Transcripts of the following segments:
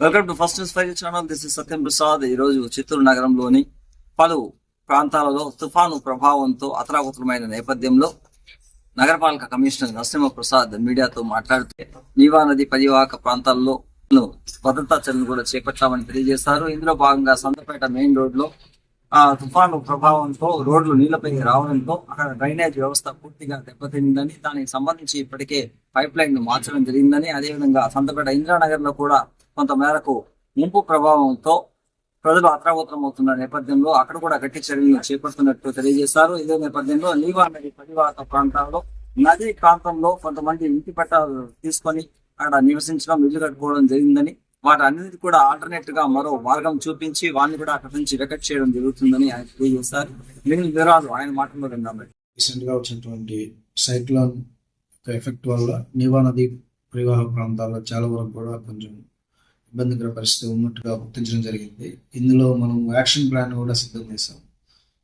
Welcome to first news five channel this is Satyam Prasad ఈ రోజు చిత్తూరు నగరంలోని పలు ప్రాంతాలలో తుఫాను ప్రభావంతో అతలాకుతలమైన నేపథ్యంలో నగరపాలక కమిషనర్ నరసింహ ప్రసాద్ మీడియాతో మాట్లాడుతూ నీవా నది పరివాహక ప్రాంతాల్లో భద్రతా చర్యలు కూడా చేపట్టామని తెలియజేశారు. ఇందులో భాగంగా సంతపేట మెయిన్ రోడ్లో ఆ తుఫాను ప్రభావంతో రోడ్లు నీళ్ళపై రావడంతో అక్కడ డ్రైనేజ్ వ్యవస్థ పూర్తిగా దెబ్బతిందని దానికి సంబంధించి ఇప్పటికే పైప్ లైన్ మార్చడం జరిగిందని అదేవిధంగా సంతపేట ఇందిరానగర్లో కూడా కొంత మేరకు ముంపు ప్రభావంతో ప్రజలు అత్రావతరం నేపథ్యంలో అక్కడ కూడా గట్టి చర్యలు చేపడుతున్నట్టు తెలియజేశారు. ఇదే నేపథ్యంలో లీవా నది పరివాహక ప్రాంతాల్లో నది ప్రాంతంలో కొంతమంది ఇంటి పట్టాలు తీసుకొని అక్కడ నివసించడం ఇల్లు కట్టుకోవడం జరిగిందని వాటి అన్నిటి కూడా ఆల్టర్నేట్గా మరో మార్గం చూపించి వారిని కూడా అక్కడి నుంచి వెకట్ చేయడం జరుగుతుందని ఆయన తెలియజేశారు. మిగిలిన వివరాలు ఆయన మాటల్లో విన్నాం రీసెంట్గా వచ్చినటువంటి సైక్లోన్ ఎఫెక్ట్ వల్ల నీవా నది పరివాహక ప్రాంతాల్లో చాలా వరకు కూడా కొంచెం ఇబ్బందికర పరిస్థితి ఉన్నట్టుగా గుర్తించడం జరిగింది. ఇందులో మనం యాక్షన్ ప్లాన్ కూడా సిద్ధం చేసాం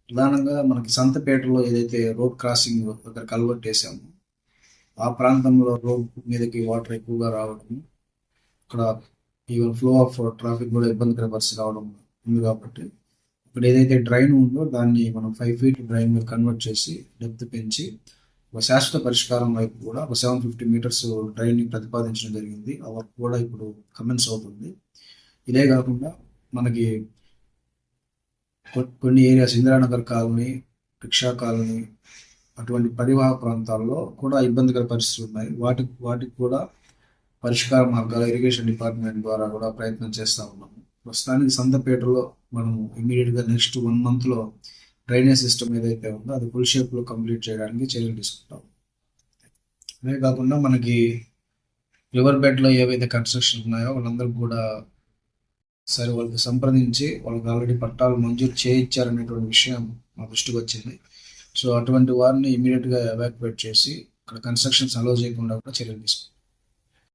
ప్రధానంగా మనకి సంతపేటలో ఏదైతే రోడ్ క్రాసింగ్ దగ్గర కల్వర్ట్ వేసాము ఆ ప్రాంతంలో రోడ్ మీదకి వాటర్ ఎక్కువగా రావడం అక్కడ ఈవెన్ ఫ్లో ఆఫ్ ట్రాఫిక్ కూడా ఇబ్బందికర పరిస్థితి రావడం ఉంది కాబట్టి ఇక్కడ ఏదైతే డ్రైన్ ఉందో దాన్ని మనం ఫైవ్ ఫీట్ డ్రైన్ కన్వర్ట్ చేసి డెప్త్ పెంచి ఒక శాశ్వత పరిష్కారం వైపు కూడా ఒక సెవెన్ ఫిఫ్టీ మీటర్స్ డ్రైన్ ప్రతిపాదించడం జరిగింది. ఆ వర్క్ కూడా ఇప్పుడు కమెన్స్ అవుతుంది. ఇదే కాకుండా మనకి కొన్ని areas Indiranagar colony rickshaw colony అటువంటి పరివాహక ప్రాంతాల్లో కూడా ఇబ్బందికర పరిస్థితులు ఉన్నాయి. వాటికి వాటికి కూడా పరిష్కార మార్గాలు ఇరిగేషన్ డిపార్ట్మెంట్ ద్వారా కూడా ప్రయత్నం చేస్తూ ఉన్నాము. ప్రస్తుతానికి సంతపేటలో మనము ఇమీడియట్గా నెక్స్ట్ వన్ మంత్లో డ్రైనేజ్ సిస్టమ్ ఏదైతే ఉందో అది ఫుల్ షేప్లో కంప్లీట్ చేయడానికి చర్యలు తీసుకుంటాం. అదే కాకుండా మనకి రివర్ బెడ్లో ఏవైతే కన్స్ట్రక్షన్ ఉన్నాయో వాళ్ళందరూ కూడా సరే వాళ్ళకి సంప్రదించి వాళ్ళకి ఆల్రెడీ పట్టాలు మంజూరు చేయించారనేటువంటి విషయం మా దృష్టికి వచ్చింది. సో అటువంటి వారిని ఇమీడియట్గా ఎవాక్యువేట్ చేసి అక్కడ కన్స్ట్రక్షన్స్ అలో చేయకుండా కూడా చర్యలు తీసుకుంటాం.